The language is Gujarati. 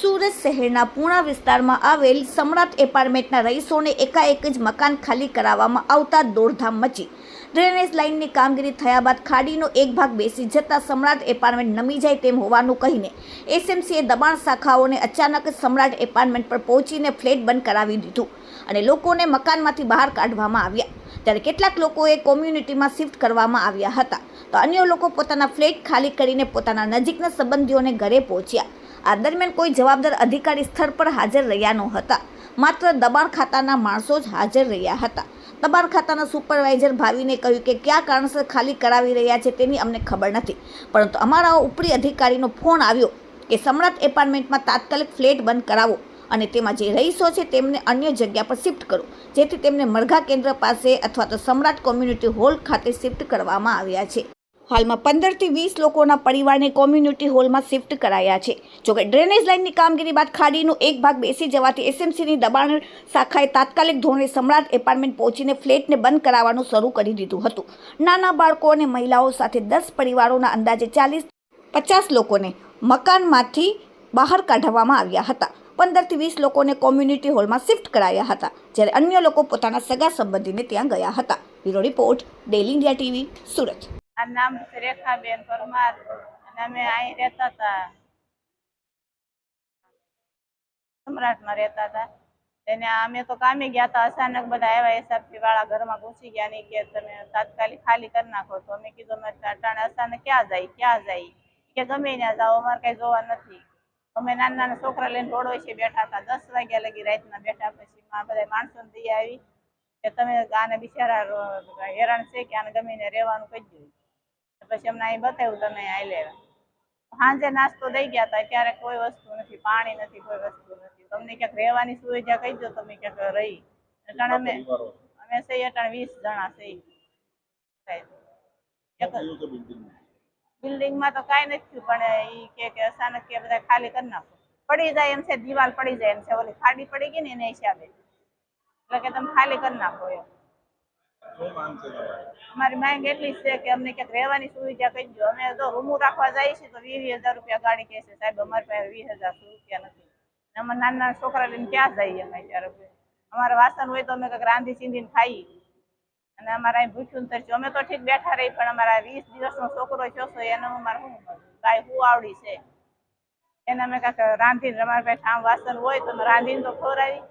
સુરત શહેરના પૂણા વિસ્તારમાં આવેલ સમ્રાટ એપાર્ટમેન્ટના રહીશોને એકાએક જ મકાન ખાલી કરાવવામાં આવતા દોડધામ મચી. ડ્રેનેજ લાઇનની કામગીરી થયા બાદ ખાડીનો એક ભાગ બેસી જતા સમ્રાટ એપાર્ટમેન્ટ નમી જાય તેમ હોવાનું કહીને એસએમસીએ દબાણ શાખાઓને અચાનક સમ્રાટ એપાર્ટમેન્ટ પર પહોંચીને ફ્લેટ બંધ કરાવી દીધું અને લોકોને મકાનમાંથી બહાર કાઢવામાં આવ્યા. ત્યારે કેટલાક લોકોએ કોમ્યુનિટીમાં શિફ્ટ કરવામાં આવ્યા હતા. તો અન્ય લોકો પોતાના ફ્લેટ ખાલી કરીને પોતાના નજીકના સંબંધીઓને ઘરે પહોંચ્યા. આ દરમિયાન કોઈ જવાબદાર અધિકારી સ્થળ પર હાજર રહ્યા ન હતા માત્ર દબાણ ખાતાના માણસો જ હાજર રહ્યા હતા. દબાણ ખાતાના સુપરવાઇઝર ભાવીને કહ્યું કે કયા કારણસર ખાલી કરાવી રહ્યા છે તેની અમને ખબર નથી. પરંતુ અમારા ઉપરી અધિકારીનો ફોન આવ્યો કે સમ્રાટ એપાર્ટમેન્ટમાં તાત્કાલિક ફ્લેટ બંધ કરાવો અને તેમાં જે રહીશો છે તેમને અન્ય જગ્યા પર શિફ્ટ કરો, જેથી તેમને મરઘા કેન્દ્ર પાસે અથવા તો સમ્રાટ કોમ્યુનિટી હોલ ખાતે શિફ્ટ કરવામાં આવ્યા છે. હાલમાં પંદરથી વીસ લોકોના પરિવારને કોમ્યુનિટી હોલમાં શિફ્ટ કરાયા છે. જોકે ડ્રેનેજ લાઇનની કામગીરી બાદ ખાડીનો એક ભાગ બેસી જવાથી એસએમસીની દબાણ શાખાએ તાત્કાલિક ધોરણે સમ્રાટ એપાર્ટમેન્ટ પહોંચીને ફ્લેટને બંધ કરાવવાનું શરૂ કરી દીધું હતું. નાના બાળકો અને મહિલાઓ સાથે દસ પરિવારોના અંદાજે ચાલીસ, પચાસ લોકોને મકાનમાંથી બહાર કાઢવામાં આવ્યા હતા. પંદરથી વીસ લોકોને કોમ્યુનિટી હોલમાં શિફ્ટ કરાયા હતા, જ્યારે અન્ય લોકો પોતાના સગા સંબંધીને ત્યાં ગયા હતા. Bureau report daily India TV, Surat. આ નામ છે રેખાબેન પરમાર. અને અમે અહીં રહેતા હતા. સમ્રાટમાં રહેતા હતા. એને અમે તો કામે ગયા હતા. અચાનક બધા આવ્યા એસઆરપી વાળા ઘરમાં ઘૂસી ગયા નહીં કે તમે તાત્કાલિક ખાલી કરી નાખો. તો અમે કીધું, અમે અટાણે અચાનક ક્યાં જાય? ક્યાં જાય? કે ગમે ત્યાં જાઓ, અમારે કઈ જોવા નથી. અમે નાના નાના છોકરા લઈને રોડ વચ્ચે બેઠા હતા. દસ વાગ્યા લગી રાતના બેઠા પછી બધા માણસો દઈ આવી કે તમે આને બિચારા હેરાન છે કે આને ગમીને રહેવાનું કહી દો પછી અમને અહીં બતાવ્યું તમે અહીં લેવા સાંજે નાસ્તો દઈ ગયા હતા ત્યારે કોઈ વસ્તુ નથી પાણી નથી કોઈ વસ્તુ નથી. તમને ક્યાંક રહેવાની સુવિધા કહી દો તમે ક્યાંક રહી. એટલે અમે અમે સહી અટાણે વીસ જણા સહી. બિલ્ડિંગમાં તો કાંઈ નથી થયું પણ ઈ કે કે અચાનક કે બધા ખાલી કરી નાખો. પડી જાય એમ છે દિવાલ પડી જાય એમ છે ઓલી ખાડી પડી ગઈ ને એને હિસાબે. એટલે કે તમે ખાલી કરી નાખો એમ. અમારી માંગ એટલી છે કે અમને ક્યાંક રહેવાની સુવિધા કહી દો. અમે જો રૂમું રાખવા જઈએ છીએ તો વીસ હજાર રૂપિયા ગાડી કહે છે, સાહેબ, અમારી પાસે વીસ હજાર રૂપિયા નથી. અમે નાના નાના છોકરા લઈને ક્યાં જઈએ અમે ત્યારે અમારે વાસણ હોય તો અમે કંઈક રાંધી ચીંધીને ખાઈએ. અને અમારે અહીં ભૂખ્યું ને અમે તો ઠીક બેઠા રહી, પણ અમારા વીસ દિવસનો છોકરો જોશો એને અમારે શું કાંઈ શું આવડી છે? એને અમે કાંઈક રાંધીને, અમારા પાસે ઠામ વાસણ હોય તો અમે રાંધીને તો ખવડાવી